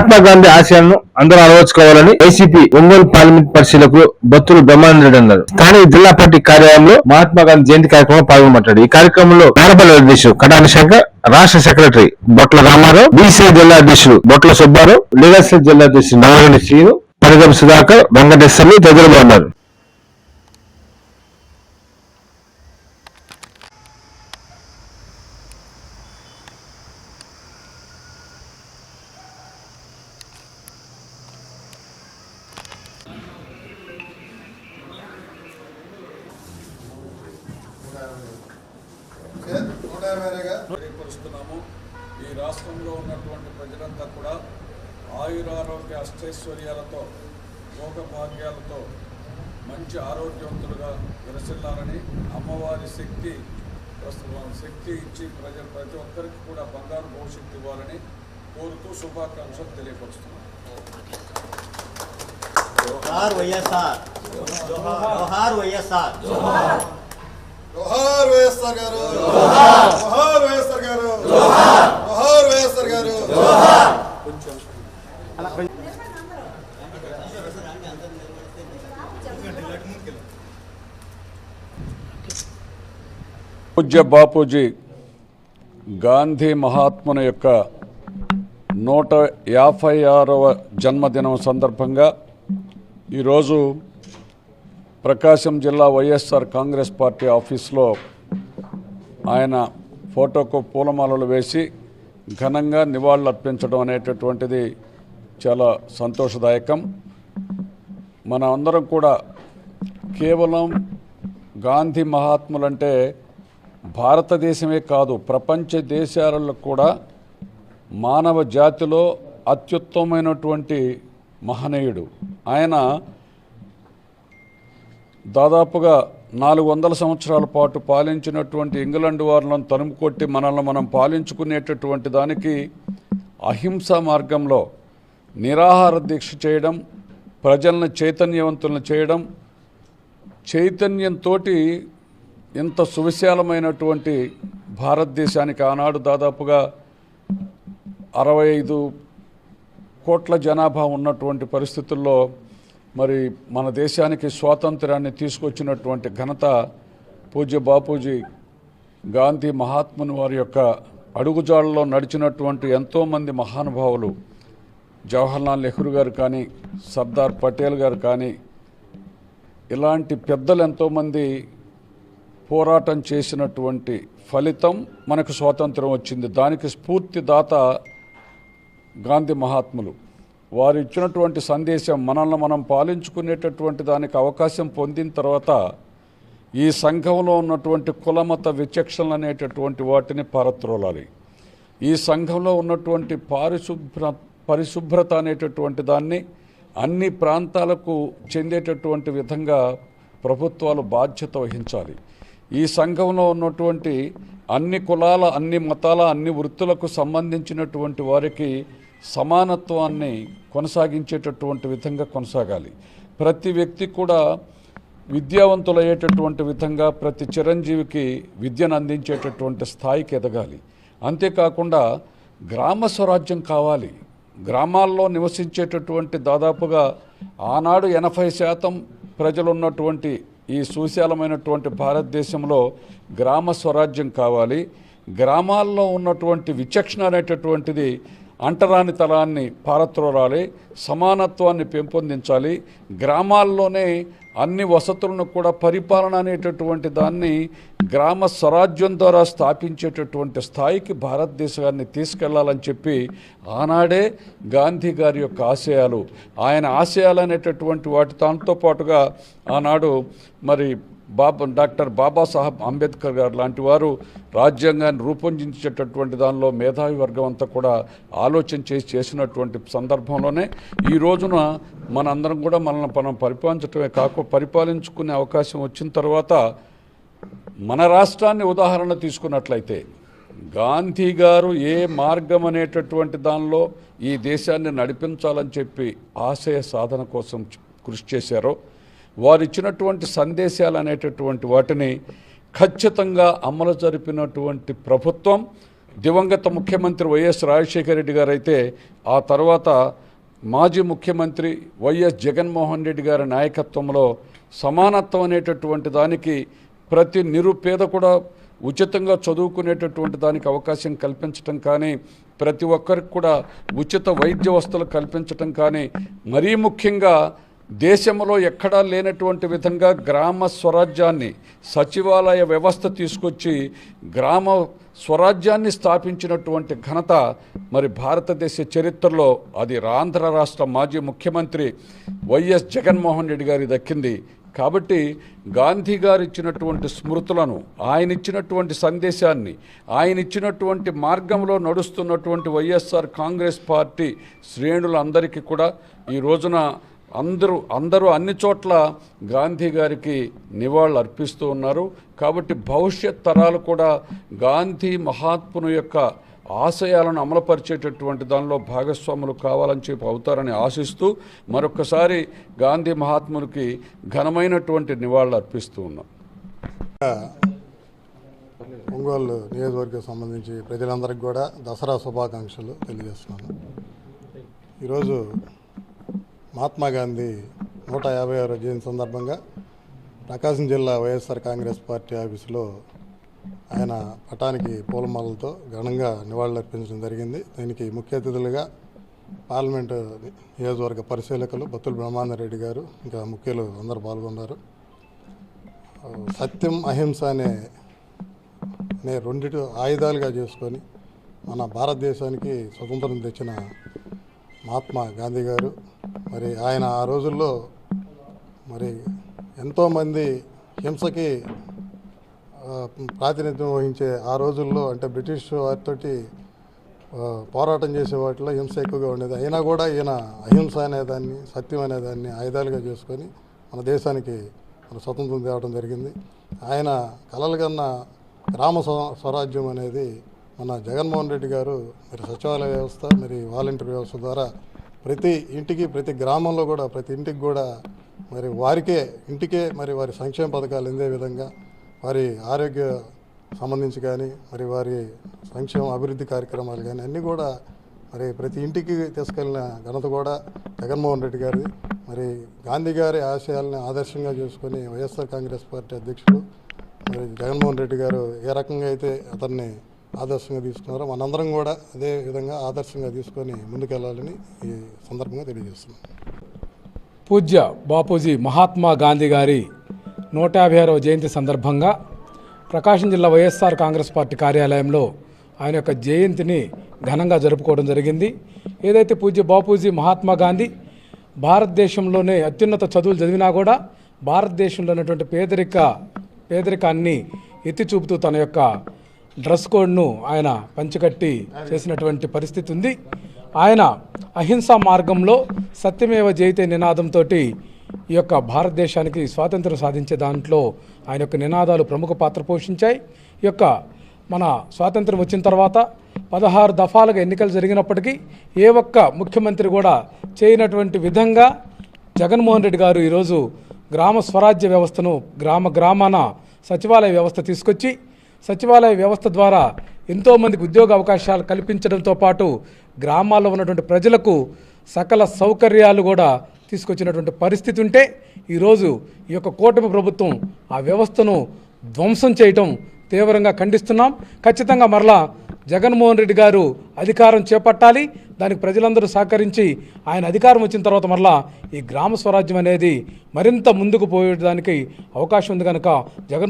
మహాత్మా గాంధీ ఆశయాలను అందరూ అలవర్చుకోవాలని ఏసీపీ ఒంగోలు పార్లమెంట్ పరిశీలకు బత్తులు బ్రహ్మానందరెడ్డి అన్నారు. స్థానిక జిల్లా పార్టీ కార్యాలయంలో మహాత్మా గాంధీ జయంతి కార్యక్రమంలో పాల్గొనబడ్డాడు. ఈ కార్యక్రమంలో నారపల్లి అధ్యక్షుడు కటాని శంకర్ రాష్ట్ర సెక్రటరీ బొట్ల రామారావు బీసీ జిల్లా అధ్యక్షుడు బొట్ల సుబ్బారావు లీగల్ జిల్లా అధ్యక్షుడు నారాయణ శ్రీను పరిగం సుధాకర్ వెంకటేశ్వర్లు తదితరులు ఉన్నారు. తెలియపరుస్తున్నాము ఈ రాష్ట్రంలో ఉన్నటువంటి ప్రజలంతా కూడా ఆయురారోగ్య అష్టైశ్వర్యాలతో భోగభాగ్యాలతో మంచి ఆరోగ్యవంతులుగా విరసిల్లాలని అమ్మవారి శక్తి శక్తి ఇచ్చి ప్రజలు ప్రతి ఒక్కరికి కూడా బంగారు భవిష్యత్తు ఇవ్వాలని కోరుతూ శుభాకాంక్షలు తెలియపరుస్తున్నాం. జోహార్ వైఎస్ఆర్. జోహార్. వైఎస్ఆర్. జోహార్ వైఎస్ఆర్ గారు. జోహార్ వైఎస్ఆర్ గారు. జోహార్ వైఎస్ఆర్ గారు. పూజ్య బాపూజీ గాంధీ మహాత్ముని యొక్క నూట యాభై ఆరవ జన్మదినం సందర్భంగా ఈరోజు ప్రకాశం జిల్లా వైఎస్ఆర్ కాంగ్రెస్ పార్టీ ఆఫీస్లో ఆయన ఫోటోకు పూలమాలలు వేసి ఘనంగా నివాళులర్పించడం అనేటటువంటిది చాలా సంతోషదాయకం. మన అందరం కూడా కేవలం గాంధీ మహాత్ములంటే భారతదేశమే కాదు ప్రపంచ దేశాలలో కూడా మానవ జాతిలో అత్యుత్తమైనటువంటి మహనీయుడు. ఆయన దాదాపుగా నాలుగు వందల సంవత్సరాల పాటు పాలించినటువంటి ఇంగ్లాండ్ వారులను తనుము కొట్టి మనల్ని మనం పాలించుకునేటటువంటి దానికి అహింసా మార్గంలో నిరాహార దీక్ష చేయడం ప్రజలను చైతన్యవంతులను చేయడం చైతన్యంతో ఇంత సువిశాలమైనటువంటి భారతదేశానికి ఆనాడు దాదాపుగా అరవై ఐదు కోట్ల జనాభా ఉన్నటువంటి పరిస్థితుల్లో మరి మన దేశానికి స్వాతంత్రాన్ని తీసుకొచ్చినటువంటి ఘనత పూజ్య బాపూజీ గాంధీ మహాత్ముని వారి యొక్క అడుగుజాడలో నడిచినటువంటి ఎంతోమంది మహానుభావులు జవహర్లాల్ నెహ్రూ గారు కానీ సర్దార్ పటేల్ గారు కానీ ఇలాంటి పెద్దలు ఎంతోమంది పోరాటం చేసినటువంటి ఫలితం మనకు స్వాతంత్రం వచ్చింది. దానికి స్ఫూర్తిదాత గాంధీ మహాత్ములు. వారు ఇచ్చినటువంటి సందేశం మనల్ని మనం పాలించుకునేటటువంటి దానికి అవకాశం పొందిన తర్వాత ఈ సంఘంలో ఉన్నటువంటి కులమత విచక్షణలు అనేటటువంటి వాటిని పారత్రోలాలి. ఈ సంఘంలో ఉన్నటువంటి పారిశుభ్ర పరిశుభ్రత అనేటటువంటి దాన్ని అన్ని ప్రాంతాలకు చెందేటటువంటి విధంగా ప్రభుత్వాలు బాధ్యత వహించాలి. ఈ సంఘంలో ఉన్నటువంటి అన్ని కులాల అన్ని మతాల అన్ని వృత్తులకు సంబంధించినటువంటి వారికి సమానత్వాన్ని కొనసాగించేటటువంటి విధంగా కొనసాగాలి. ప్రతి వ్యక్తి కూడా విద్యావంతులయ్యేటటువంటి విధంగా ప్రతి చిరంజీవికి విద్యను అందించేటటువంటి స్థాయికి ఎదగాలి. అంతేకాకుండా గ్రామ స్వరాజ్యం కావాలి. గ్రామాల్లో నివసించేటటువంటి దాదాపుగా ఆనాడు ఎనభై శాతం ప్రజలు ఉన్నటువంటి ఈ సుశాలమైనటువంటి భారతదేశంలో గ్రామ స్వరాజ్యం కావాలి. గ్రామాల్లో ఉన్నటువంటి విచక్షణ అనేటటువంటిది అంటరాని తరాన్ని పారత్రోరాలి సమానత్వాన్ని పెంపొందించాలి. గ్రామాల్లోనే అన్ని వసతులను కూడా పరిపాలన అనేటటువంటి దాన్ని గ్రామ స్వరాజ్యం ద్వారా స్థాపించేటటువంటి స్థాయికి భారతదేశాన్ని తీసుకెళ్ళాలని చెప్పి ఆనాడే గాంధీ గారి యొక్క ఆశయాలు. ఆయన ఆశయాలు అనేటటువంటి వాటి దాంతో పాటుగా ఆనాడు మరి బాబా డాక్టర్ బాబాసాహెబ్ అంబేద్కర్ గారు లాంటి వారు రాజ్యాంగాన్ని రూపొందించేటటువంటి దానిలో మేధావి వర్గం అంతా కూడా ఆలోచన చేసి చేసినటువంటి సందర్భంలోనే ఈ రోజున మనందరం కూడా మనల్ని మనం పరిపాలించటమే కాక పరిపాలించుకునే అవకాశం వచ్చిన తర్వాత మన రాష్ట్రాన్ని ఉదాహరణ తీసుకున్నట్లయితే గాంధీ గారు ఏ మార్గం అనేటటువంటి దానిలో ఈ దేశాన్ని నడిపించాలని చెప్పి ఆశయ సాధన కోసం కృషి చేశారో వారు ఇచ్చినటువంటి సందేశాలు అనేటటువంటి వాటిని ఖచ్చితంగా అమలు జరిపినటువంటి ప్రభుత్వం. దివంగత ముఖ్యమంత్రి వైఎస్ రాజశేఖర రెడ్డి గారు అయితే ఆ తర్వాత మాజీ ముఖ్యమంత్రి వైఎస్ జగన్మోహన్ రెడ్డి గారి నాయకత్వంలో సమానత్వం అనేటటువంటి దానికి ప్రతి నిరుపేద కూడా ఉచితంగా చదువుకునేటటువంటి దానికి అవకాశం కల్పించటం కానీ ప్రతి ఒక్కరికి కూడా ఉచిత వైద్య వస్తువులు కల్పించటం కానీ మరీ ముఖ్యంగా దేశంలో ఎక్కడా లేనటువంటి విధంగా గ్రామ స్వరాజ్యాన్ని సచివాలయ వ్యవస్థ తీసుకొచ్చి గ్రామ స్వరాజ్యాన్ని స్థాపించినటువంటి ఘనత మరి భారతదేశ చరిత్రలో అది ఆంధ్ర రాష్ట్ర మాజీ ముఖ్యమంత్రి వైఎస్ జగన్మోహన్ రెడ్డి గారి దక్కింది. కాబట్టి గాంధీ గారు ఇచ్చినటువంటి స్మృతులను ఆయన ఇచ్చినటువంటి సందేశాన్ని ఆయన ఇచ్చినటువంటి మార్గంలో నడుస్తున్నటువంటి వైఎస్ఆర్ కాంగ్రెస్ పార్టీ శ్రేణులందరికీ కూడా ఈ రోజున అందరూ అందరూ అన్ని చోట్ల గాంధీ గారికి నివాళులు అర్పిస్తూ ఉన్నారు. కాబట్టి భవిష్యత్ తరాలు కూడా గాంధీ మహాత్ముని యొక్క ఆశయాలను అమలుపరిచేటటువంటి దానిలో భాగస్వాములు కావాలని చెప్పి అవుతారని ఆశిస్తూ మరొకసారి గాంధీ మహాత్మునికి ఘనమైనటువంటి నివాళులు అర్పిస్తూ ఉన్నాం. ఒంగోలు నియోజకవర్గం సంబంధించి ప్రజలందరికీ కూడా దసరా శుభాకాంక్షలు తెలియజేస్తున్నాను. ఈరోజు మహాత్మా గాంధీ నూట యాభై ఆరో జయంతి సందర్భంగా ప్రకాశం జిల్లా వైఎస్ఆర్ కాంగ్రెస్ పార్టీ ఆఫీసులో ఆయన పటానికి పూలమాలతో ఘనంగా నివాళులర్పించడం జరిగింది. దీనికి ముఖ్య అతిథులుగా పార్లమెంటు నియోజకవర్గ పరిశీలకులు బత్తుల బ్రహ్మానందరెడ్డి గారు ఇంకా ముఖ్యులు అందరూ పాల్గొన్నారు. సత్యం అహింస అనే నే రెండిటి ఆయుధాలుగా చేసుకొని మన భారతదేశానికి స్వతంత్రం తెచ్చిన మహాత్మా గాంధీ గారు మరి ఆయన ఆ రోజుల్లో మరి ఎంతోమంది హింసకి ప్రాతినిధ్యం వహించే ఆ రోజుల్లో అంటే బ్రిటిష్ వారితోటి పోరాటం చేసే వాటిలో హింస ఎక్కువగా ఉండేది. అయినా కూడా ఈయన అహింస అనేదాన్ని సత్యం అనేదాన్ని ఆయుధాలుగా చేసుకొని మన దేశానికి మన స్వతంత్రం తేవడం జరిగింది. ఆయన కలలు కన్న గ్రామ స్వ- స్వరాజ్యం అనేది మన జగన్మోహన్ రెడ్డి గారు మరి సచివాలయ వ్యవస్థ మరి వాలంటీర్ వ్యవస్థ ద్వారా ప్రతి ఇంటికి ప్రతి గ్రామంలో కూడా ప్రతి ఇంటికి కూడా మరి వారికే ఇంటికే మరి వారి సంక్షేమ పథకాలు అందే విధంగా వారి ఆరోగ్య సంబంధించి కానీ మరి వారి సంక్షేమ అభివృద్ధి కార్యక్రమాలు కానీ అన్నీ కూడా మరి ప్రతి ఇంటికి తీసుకెళ్ళిన ఘనత కూడా జగన్మోహన్ రెడ్డి గారిది. మరి గాంధీ గారి ఆశయాలను ఆదర్శంగా చేసుకొని వైఎస్ఆర్ కాంగ్రెస్ పార్టీ అధ్యక్షుడు మరి జగన్మోహన్ రెడ్డి గారు ఏ రకంగా అయితే అతన్ని ఆదర్శంగా తీసుకున్నారో. మనందరం కూడా అదే విధంగా ఆదర్శంగా తీసుకొని ముందుకెళ్ళాలని ఈ సందర్భంగా తెలియజేస్తున్నాం. పూజ్య బాపూజీ మహాత్మా గాంధీ గారి నూట యాభై ఆరవ జయంతి సందర్భంగా ప్రకాశం జిల్లా వైఎస్ఆర్ కాంగ్రెస్ పార్టీ కార్యాలయంలో ఆయన యొక్క జయంతిని ఘనంగా జరుపుకోవడం జరిగింది. ఏదైతే పూజ్య బాపూజీ మహాత్మా గాంధీ భారతదేశంలోనే అత్యున్నత చదువులు చదివినా కూడా భారతదేశంలో ఉన్నటువంటి పేదరిక పేదరికాన్ని ఎత్తి చూపుతూ తన యొక్క డ్రెస్ కోడ్ను ఆయన పంచికట్టి చేసినటువంటి పరిస్థితి ఉంది. ఆయన అహింసా మార్గంలో సత్యమేవ జయితే నినాదంతో ఈ యొక్క భారతదేశానికి స్వాతంత్రం సాధించే దాంట్లో ఆయన యొక్క నినాదాలు ప్రముఖ పాత్ర పోషించాయి. ఈ యొక్క మన స్వాతంత్రం వచ్చిన తర్వాత పదహారు దఫాలుగా ఎన్నికలు జరిగినప్పటికీ ఏ ఒక్క ముఖ్యమంత్రి కూడా చేయనటువంటి విధంగా జగన్మోహన్ రెడ్డి గారు ఈరోజు గ్రామ స్వరాజ్య వ్యవస్థను గ్రామ గ్రామాన సచివాలయ వ్యవస్థ తీసుకొచ్చి సచివాలయ వ్యవస్థ ద్వారా ఎంతోమందికి ఉద్యోగ అవకాశాలు కల్పించడంతో పాటు గ్రామాల్లో ఉన్నటువంటి ప్రజలకు సకల సౌకర్యాలు కూడా తీసుకొచ్చినటువంటి పరిస్థితి ఉంటే ఈరోజు ఈ యొక్క కూటమి ప్రభుత్వం ఆ వ్యవస్థను ధ్వంసం చేయటం తీవ్రంగా ఖండిస్తున్నాం. ఖచ్చితంగా మరలా జగన్మోహన్ రెడ్డి గారు అధికారం చేపట్టాలి. దానికి ప్రజలందరూ సహకరించి ఆయన అధికారం వచ్చిన తర్వాత మరలా ఈ గ్రామ స్వరాజ్యం అనేది మరింత ముందుకు పోయేదానికి అవకాశం ఉంది కనుక జగన్